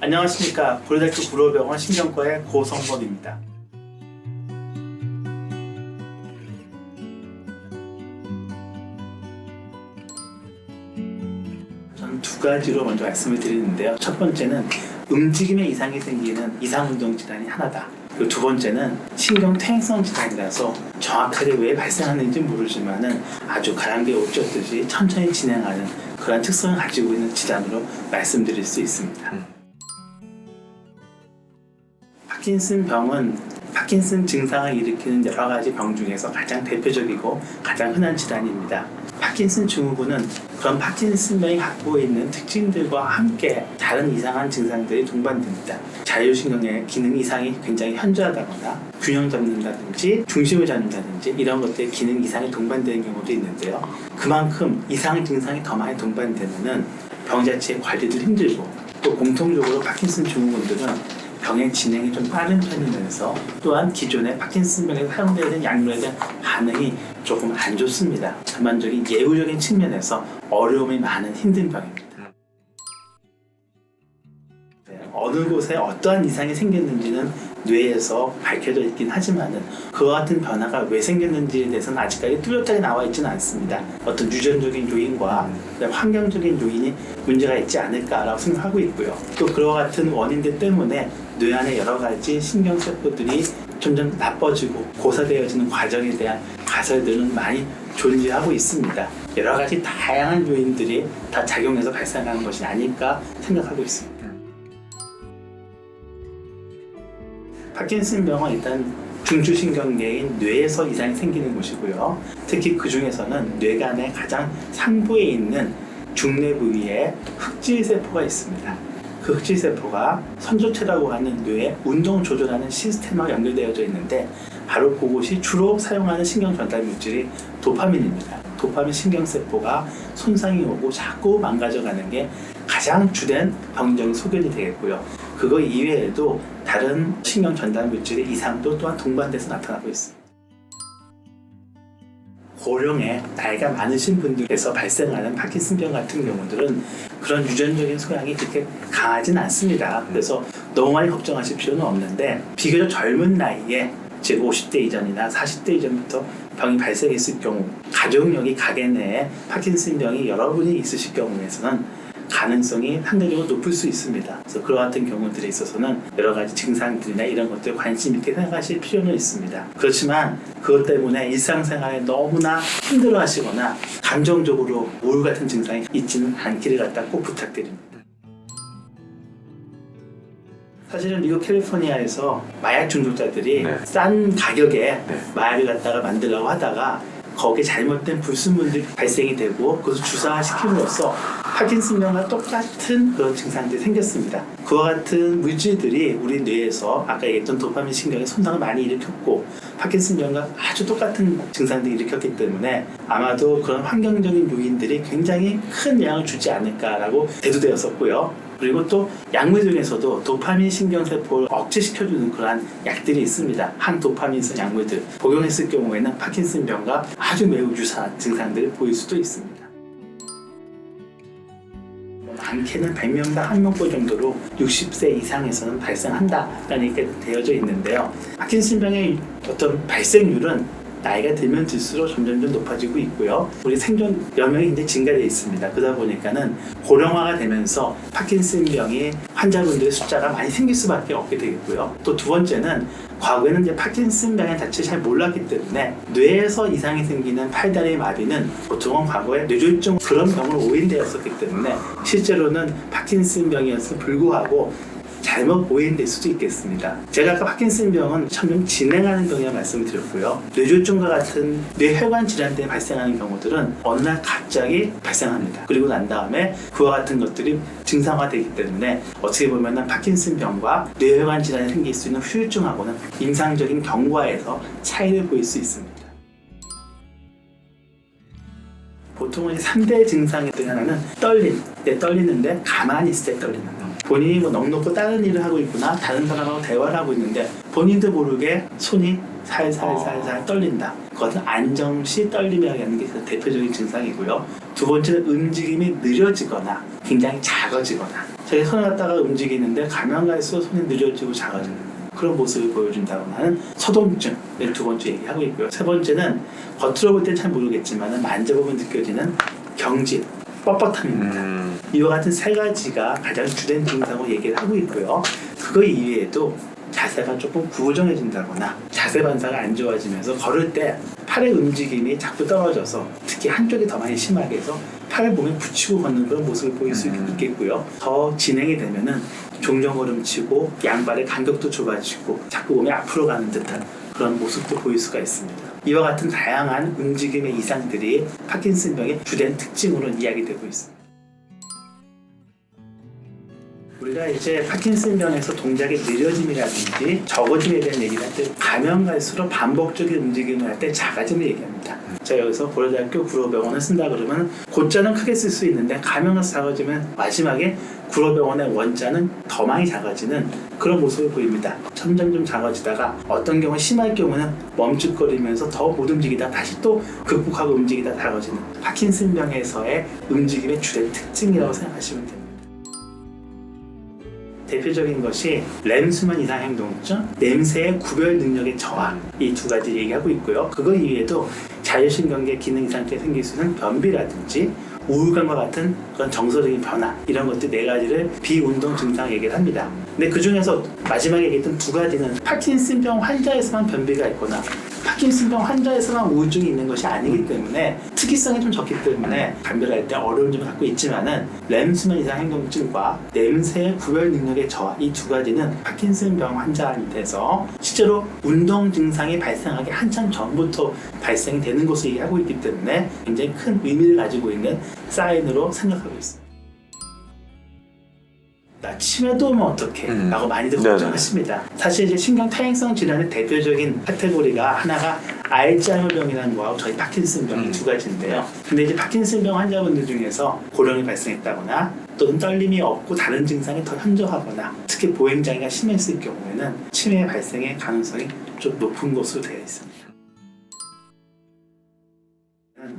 안녕하십니까 고려대학교 구로병원 신경과의 고성범입니다. 저는 두 가지로 먼저 말씀을 드리는데요. 첫 번째는 움직임에 이상이 생기는 이상운동 질환이 하나다. 그리고 두 번째는 신경 퇴행성 질환이라서 정확하게 왜 발생하는지 모르지만은 아주 가랑비에 옷 젖듯이 천천히 진행하는 그런 특성을 가지고 있는 질환으로 말씀드릴 수 있습니다. 파킨슨 병은 파킨슨 증상을 일으키는 여러 가지 병 중에서 가장 대표적이고 가장 흔한 질환입니다. 파킨슨 증후군은 그런 파킨슨병이 갖고 있는 특징들과 함께 다른 이상한 증상들이 동반됩니다. 자율신경의 기능 이상이 굉장히 현저하다거나 균형 잡는다든지 중심을 잡는다든지 이런 것들의 기능 이상이 동반되는 경우도 있는데요. 그만큼 이상 증상이 더 많이 동반되면은 병 자체의 관리도 힘들고 또 공통적으로 파킨슨 증후군들은 병의 진행이 좀 빠른 편이 면서 또한 기존의 파킨슨병에 사용되는 약물에 대한 반응이 조금 안 좋습니다. 전반적인 예후적인 측면에서 어려움이 많은 힘든 병입니다. 네, 어느 곳에 어떠한 이상이 생겼는지는 뇌에서 밝혀져 있긴 하지만은 그와 같은 변화가 왜 생겼는지에 대해서는 아직까지 뚜렷하게 나와 있지는 않습니다. 어떤 유전적인 요인과 환경적인 요인이 문제가 있지 않을까라고 생각하고 있고요. 또 그와 같은 원인들 때문에 뇌 안에 여러 가지 신경 세포들이 점점 나빠지고 고사되어지는 과정에 대한 가설들은 많이 존재하고 있습니다. 여러 가지 다양한 요인들이 다 작용해서 발생하는 것이 아닐까 생각하고 있습니다. 파킨슨 병은 일단 중추신경계인 뇌에서 이상이 생기는 곳이고요. 특히 그 중에서는 뇌간의 가장 상부에 있는 중뇌 부위에 흑질 세포가 있습니다. 그 흑질 세포가 선조체라고 하는 뇌의 운동 조절하는 시스템과 연결되어져 있는데 바로 그곳이 주로 사용하는 신경 전달 물질이 도파민입니다. 도파민 신경세포가 손상이 오고 자꾸 망가져가는 게 가장 주된 병적인 소견이 되겠고요. 그거 이외에도 다른 신경 전달 물질의 이상도 또한 동반돼서 나타나고 있습니다. 고령의 나이가 많으신 분들에서 발생하는 파킨슨병 같은 경우들은 그런 유전적인 소양이 그렇게 강하진 않습니다. 그래서 너무 많이 걱정하실 필요는 없는데 비교적 젊은 나이에 즉 50대 이전이나 40대 이전부터 병이 발생했을 경우 가족력이 가게 내에 파킨슨병이 여러분이 있으실 경우에서는 가능성이 상대적으로 높을 수 있습니다. 그래서 그와 같은 경우들에 있어서는 여러 가지 증상들이나 이런 것들 관심 있게 생각하실 필요는 있습니다. 그렇지만 그것 때문에 일상생활에 너무나 힘들어 하시거나 감정적으로 우울 같은 증상이 있지는 않기를 갖다 꼭 부탁드립니다. 사실은 미국 캘리포니아에서 마약 중독자들이 네. 싼 가격에 네. 마약을 갖다가 만들려고 하다가 거기에 잘못된 불순물들이 발생이 되고 그것을 주사시킴으로써 파킨슨병과 똑같은 그런 증상들이 생겼습니다. 그와 같은 물질들이 우리 뇌에서 아까 얘기했던 도파민 신경에 손상을 많이 일으켰고 파킨슨병과 아주 똑같은 증상들을 일으켰기 때문에 아마도 그런 환경적인 요인들이 굉장히 큰 영향을 주지 않을까라고 대두되었었고요. 그리고 또 약물 중에서도 도파민 신경세포를 억제시켜주는 그러한 약들이 있습니다. 항도파민성 약물들 복용했을 경우에는 파킨슨병과 아주 매우 유사한 증상들을 보일 수도 있습니다. 뭐 많게는 100명당 한 명꼴 정도로 60세 이상에서는 발생한다라는 얘기가 되어져 있는데요. 파킨슨병의 어떤 발생률은 나이가 들면 들수록 점점점 높아지고 있고요. 우리 생존 여명이 이제 증가되어 있습니다. 그러다 보니까는 고령화가 되면서 파킨슨병이 환자분들의 숫자가 많이 생길 수밖에 없게 되겠고요. 또 두 번째는 과거에는 이제 파킨슨병의 자체를 잘 몰랐기 때문에 뇌에서 이상이 생기는 팔다리 마비는 보통은 과거에 뇌졸중 그런 병으로 오인되었었기 때문에 실제로는 파킨슨병이었음에 불구하고 잘못 오인될 수도 있겠습니다. 제가 아까 파킨슨 병은 점점 진행하는 병이라 말씀을 드렸고요. 뇌졸중과 같은 뇌혈관 질환 때문에 발생하는 경우들은 어느 날 갑자기 발생합니다. 그리고 난 다음에 그와 같은 것들이 증상화되기 때문에 어떻게 보면 파킨슨 병과 뇌혈관 질환이 생길 수 있는 후유증하고는 임상적인 경과에서 차이를 보일 수 있습니다. 보통은 3대 증상의 중 하나는 떨림. 때 떨리는데 가만히 있을 때 떨리는 거. 본인이 뭐 넉넉고 다른 일을 하고 있구나 다른 사람하고 대화를 하고 있는데 본인도 모르게 손이 살살살살 떨린다. 그것은 안정시 떨림이라고 하는 게그 대표적인 증상이고요. 두 번째는 움직임이 느려지거나 굉장히 작아지거나 저희 손을 갖다가 움직이는데 가면 갈수록 손이 느려지고 작아지는 그런 모습을 보여준다고 하는 서동증을 두 번째 얘기하고 있고요. 세 번째는 겉으로 볼 땐 잘 모르겠지만 만져보면 느껴지는 경직, 뻣뻣함입니다. 음. 이와 같은 세 가지가 가장 주된 증상으로 얘기를 하고 있고요. 그거 이외에도 자세가 조금 구부정해진다거나 자세 반사가 안 좋아지면서 걸을 때 팔의 움직임이 자꾸 떨어져서 특히 한쪽이 더 많이 심하게 해서 팔을 몸에 붙이고 걷는 그런 모습을 보일 수 음. 있겠고요. 더 진행이 되면은 종종 걸음치고 양발의 간격도 좁아지고 자꾸 몸이 앞으로 가는 듯한 그런 모습도 보일 수가 있습니다. 이와 같은 다양한 움직임의 이상들이 파킨슨병의 주된 특징으로 이야기되고 있습니다. 우리가 이제 파킨슨병에서 동작의 느려짐이라든지 적어짐에 대한 얘기를 할 때 가면 갈수록 반복적인 움직임을 할 때 작아짐을 얘기합니다. 제가 여기서 고려대학교 구로병원을 쓴다 그러면 고자는 크게 쓸 수 있는데 가면 가서 작아지면 마지막에 구로병원의 원자는 더 많이 작아지는 그런 모습을 보입니다. 점점 좀 작아지다가 어떤 경우 심할 경우는 멈칫거리면서 더 못 움직이다 다시 또 극복하고 움직이다 작아지는 파킨슨병에서의 움직임의 주된 특징이라고 생각하시면 됩니다. 대표적인 것이 램수만 이상 행동증, 냄새의 구별 능력의 저하 이 두 가지 얘기하고 있고요. 그거 이외에도 자율신경계 기능 이상에 생길 수 있는 변비라든지 우울감과 같은 그런 정서적인 변화 이런 것들 네 가지를 비운동 증상 얘기를 합니다. 근데 그 중에서 마지막에 얘기했던 두 가지는 파킨슨병 환자에서만 변비가 있거나 파킨슨병 환자에서만 우울증이 있는 것이 아니기 때문에 특이성이 좀 적기 때문에 감별할 때 어려운 점을 갖고 있지만은 램수만 이상 행동증과 냄새 구별 능력의 저하 이 두 가지는 파킨슨병 환자한테서 실제로 운동 증상이 발생하기 한참 전부터 발생이 되는 것을 얘기하고 있기 때문에 굉장히 큰 의미를 가지고 있는 사인으로 생각하고 있습니다. 나 치매도 오면 어떡해? 음. 라고 많이들. 걱정하십니다. 사실 이제 신경 퇴행성 질환의 대표적인 카테고리가 하나가 알츠하이머병이라는 거하고 저희 파킨슨병 음. 이두 가지인데요. 근데 이제 파킨슨병 환자분들 중에서 고령이 발생했다거나 또는 떨림이 없고 다른 증상이 더 현저하거나 특히 보행 장애가 심했을 경우에는 치매 발생의 가능성이 좀 높은 것으로 되어 있습니다.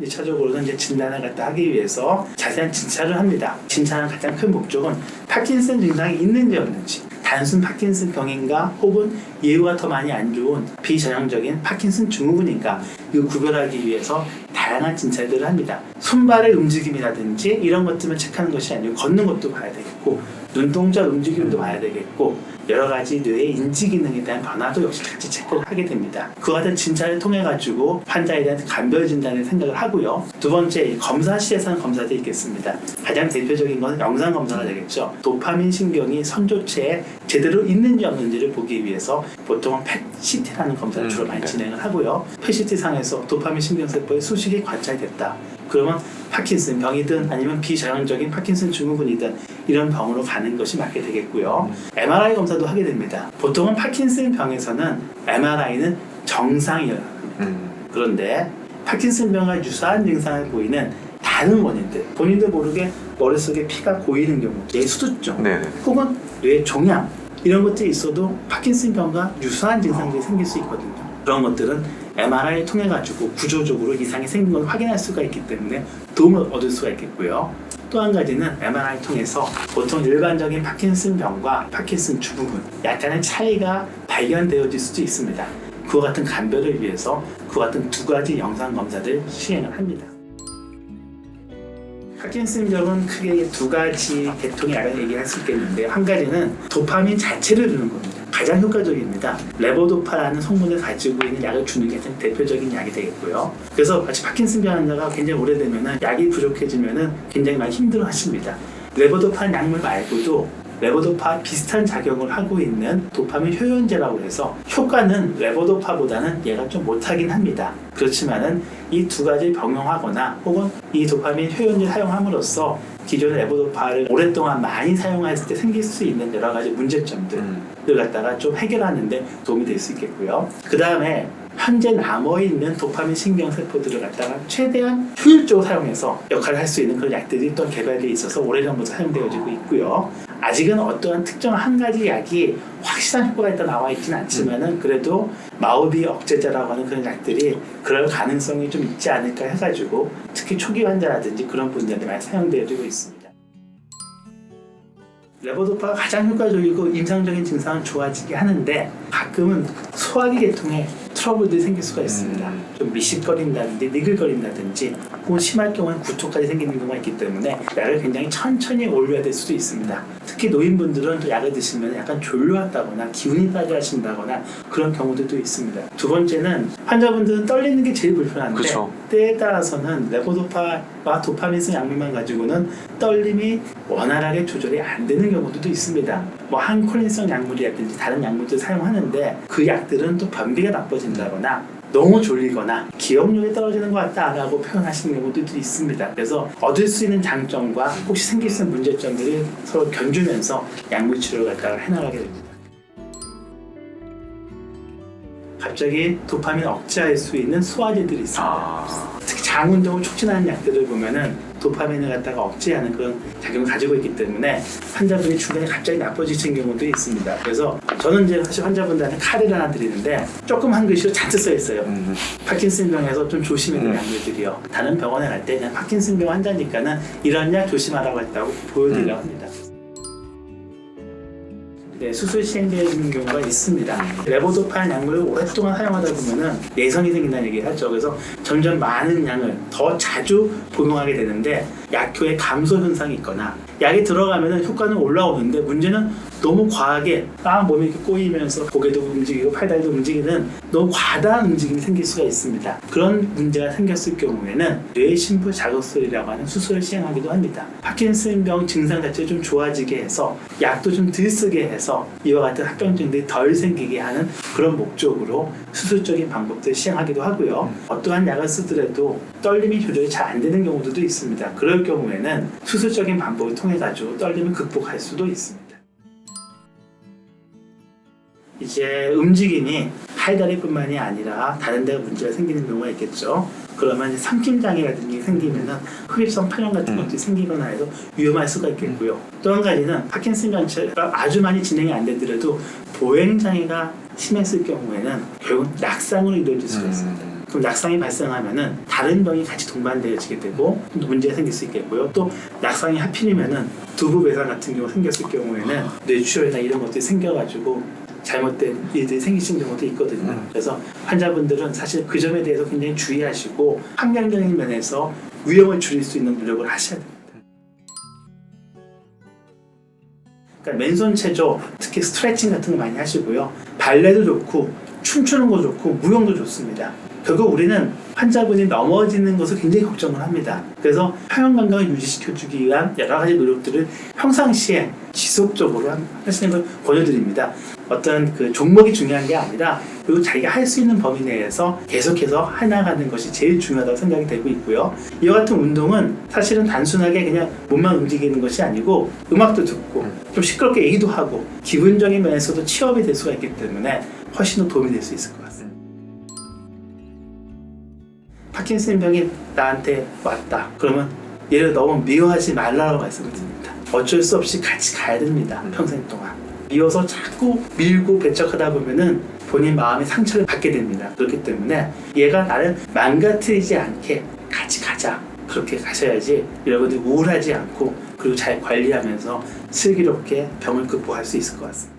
1차적으로는 이제 진단을 갖다 하기 위해서 자세한 진찰을 합니다. 진찰의 가장 큰 목적은 파킨슨 증상이 있는지 없는지 단순 파킨슨 병인가 혹은 예후가 더 많이 안 좋은 비전형적인 파킨슨 증후군인가 이거 구별하기 위해서 다양한 진찰들을 합니다. 손발의 움직임이라든지 이런 것들만 체크하는 것이 아니고 걷는 것도 봐야 되겠고 눈동자 움직임도 봐야 되겠고 여러 가지 뇌의 인지 기능에 대한 변화도 역시 같이 체크를 하게 됩니다. 그와 같은 진찰을 통해 가지고 환자에 대한 간별 진단을 생각을 하고요. 두 번째 검사실에서는 검사들이 있겠습니다. 가장 대표적인 건 영상 검사가 되겠죠. 도파민 신경이 선조체에 제대로 있는지 없는지를 보기 위해서 보통은 펫CT라는 검사를 음, 주로 많이 네. 진행을 하고요. 펫CT 상에서 도파민 신경세포의 수식이 관찰됐다. 그러면 파킨슨 병이든 아니면 비전형적인 파킨슨 증후군이든 이런 병으로 가는 것이 맞게 되겠고요. MRI 검사도 하게 됩니다. 보통은 파킨슨 병에서는 MRI는 정상이에요. 음. 그런데 파킨슨 병과 유사한 증상을 보이는 다른 원인들, 본인도 모르게 머릿속에 피가 고이는 경우, 뇌 수두증, 네네. 혹은 뇌 종양 이런 것들이 있어도 파킨슨 병과 유사한 증상들이 생길 수 있거든요. 그런 것들은 MRI 통해 가지고 구조적으로 이상이 생긴 걸 확인할 수가 있기 때문에 도움을 얻을 수가 있겠고요. 또 한 가지는 MRI 통해서 보통 일반적인 파킨슨 병과 파킨슨 증후군 약간의 차이가 발견되어질 수도 있습니다. 그와 같은 감별을 위해서 그와 같은 두 가지 영상 검사를 시행을 합니다. 파킨슨 병은 크게 두 가지 계통의 약을 얘기할 수 있겠는데요. 한 가지는 도파민 자체를 주는 겁니다. 가장 효과적입니다. 레보도파라는 성분을 가지고 있는 약을 주는 게 대표적인 약이 되겠고요. 그래서 마치 파킨슨병 환자가 굉장히 오래되면 약이 부족해지면 굉장히 많이 힘들어 하십니다. 레보도파 약물 말고도 레보도파 비슷한 작용을 하고 있는 도파민 효연제라고 해서 효과는 레보도파보다는 얘가 좀 못하긴 합니다. 그렇지만은 이 두 가지 병용하거나 혹은 이 도파민 효연제 사용함으로써 기존의 레보도파를 오랫동안 많이 사용했을 때 생길 수 있는 여러 가지 문제점들을 음. 갖다가 좀 해결하는데 도움이 될 수 있겠고요. 그 다음에 현재 남아있는 도파민 신경세포들을 갖다가 최대한 효율적으로 사용해서 역할을 할 수 있는 그런 약들이 또 개발되어 있어서 오래전부터 사용되어지고 있고요. 아직은 어떠한 특정 한 가지 약이 확실한 효과가 있다 나와 있지는 않지만은 그래도 마우비 억제제라고 하는 그런 약들이 그럴 가능성이 좀 있지 않을까 해가지고 특히 초기 환자라든지 그런 분들한테 많이 사용되고 있습니다. 레보도파가 가장 효과적이고 임상적인 증상은 좋아지게 하는데 가끔은 소화기 계통에 트러블들이 생길 수가 있습니다. 음. 좀 미식거린다든지 니글거린다든지 혹은 심할 경우는 구토까지 생기는 경우가 있기 때문에 약을 굉장히 천천히 올려야 될 수도 있습니다. 특히 노인분들은 또 약을 드시면 약간 졸려한다거나 기운이 빠져하신다거나 그런 경우들도 있습니다. 두 번째는 환자분들은 떨리는 게 제일 불편한데 그쵸. 때에 따라서는 레보도파와 도파민성 약물만 가지고는 떨림이 원활하게 조절이 안 되는 경우도 있습니다. 뭐 항콜린성 약물이라든지 다른 약물들 사용하는데 그 약들은 또 변비가 나빠진다거나 너무 졸리거나 기억력이 떨어지는 것 같다라고 표현하시는 경우도 있습니다. 그래서 얻을 수 있는 장점과 혹시 생길 수 있는 문제점들을 서로 견주면서 약물 치료를 갖다가 해나가게 됩니다. 갑자기 도파민 억제할 수 있는 소화제들이 있습니다. 아, 특히 장 운동을 촉진하는 약들을 보면은 도파민을 갖다가 억제하는 그런 작용을 가지고 있기 때문에 환자분이 중간에 갑자기 나빠지신 경우도 있습니다. 그래서 저는 이제 사실 환자분들한테 카드를 하나 드리는데 조금 한 글씨로 잔뜩 써 있어요. 음, 파킨슨 병에서 좀 조심해야 될 음. 약물들이요. 다른 병원에 갈 때 그냥 파킨슨 병 환자니까는 이런 약 조심하라고 했다고 보여드리려고 음. 합니다. 네, 수술 시행되는 경우가 있습니다. 레보도파인 약물을 오랫동안 사용하다 보면은 내성이 생긴다는 얘기를 하죠. 그래서 점점 많은 양을 더 자주 복용하게 되는데 약효의 감소 현상이 있거나 약이 들어가면은 효과는 올라오는데 문제는 너무 과하게 막 몸이 이렇게 꼬이면서 고개도 움직이고 팔다리도 움직이는 너무 과다한 움직임이 생길 수가 있습니다. 그런 문제가 생겼을 경우에는 뇌심부 자극술이라고 하는 수술을 시행하기도 합니다. 파킨슨병 증상 자체를 좀 좋아지게 해서 약도 좀 덜 쓰게 해서 이와 같은 합병증들이 덜 생기게 하는 그런 목적으로 수술적인 방법들을 시행하기도 하고요. 어떠한 약을 쓰더라도 떨림이 조절이 잘 안 되는 경우들도 있습니다. 그럴 경우에는 수술적인 방법을 통해 가지고 떨림을 극복할 수도 있습니다. 이제 움직임이 팔다리뿐만이 아니라 다른 데가 문제가 생기는 경우가 있겠죠. 그러면 이제 삼킴 장애라든지 생기면은 흡입성 파열 같은 음. 것들이 생기거나 해서 위험할 수가 있겠고요. 또한 가지는 파킨슨 장애가 아주 많이 진행이 안 되더라도 보행 장애가 심했을 경우에는 결국 낙상으로 이루어질 수가 있습니다. 음, 그럼 낙상이 발생하면은 다른 병이 같이 동반되어지게 되고 또 문제가 생길 수 있겠고요. 또 낙상이 하필이면은 두부 배상 같은 경우가 생겼을 경우에는 뇌출혈이나 이런 것들이 생겨가지고 잘못된 일들이 생기신 경우도 있거든요. 음. 그래서 환자분들은 사실 그 점에 대해서 굉장히 주의하시고 환경적인 면에서 위험을 줄일 수 있는 노력을 하셔야 됩니다. 그러니까 맨손 체조, 특히 스트레칭 같은 거 많이 하시고요. 발레도 좋고 춤추는 거 좋고 무용도 좋습니다. 결국 우리는 환자분이 넘어지는 것을 굉장히 걱정을 합니다. 그래서 평형 건강을 유지시켜주기 위한 여러 가지 노력들을 평상시에 지속적으로 한- 하시는 걸 권유드립니다. 어떤 그 종목이 중요한 게 아니라 그리고 자기가 할 수 있는 범위 내에서 계속해서 해나가는 것이 제일 중요하다고 생각이 되고 있고요. 이와 같은 운동은 사실은 단순하게 그냥 몸만 움직이는 것이 아니고 음악도 듣고 좀 시끄럽게 얘기도 하고 기분적인 면에서도 취업이 될 수가 있기 때문에 훨씬 더 도움이 될 수 있을 것 같습니다. 파킨슨 병이 나한테 왔다. 그러면 얘를 너무 미워하지 말라고 말씀을 드립니다. 어쩔 수 없이 같이 가야 됩니다. 평생 동안. 미워서 자꾸 밀고 배척하다 보면은 본인 마음의 상처를 받게 됩니다. 그렇기 때문에 얘가 나를 망가뜨리지 않게 같이 가자. 그렇게 가셔야지 여러분들 우울하지 않고 그리고 잘 관리하면서 슬기롭게 병을 극복할 수 있을 것 같습니다.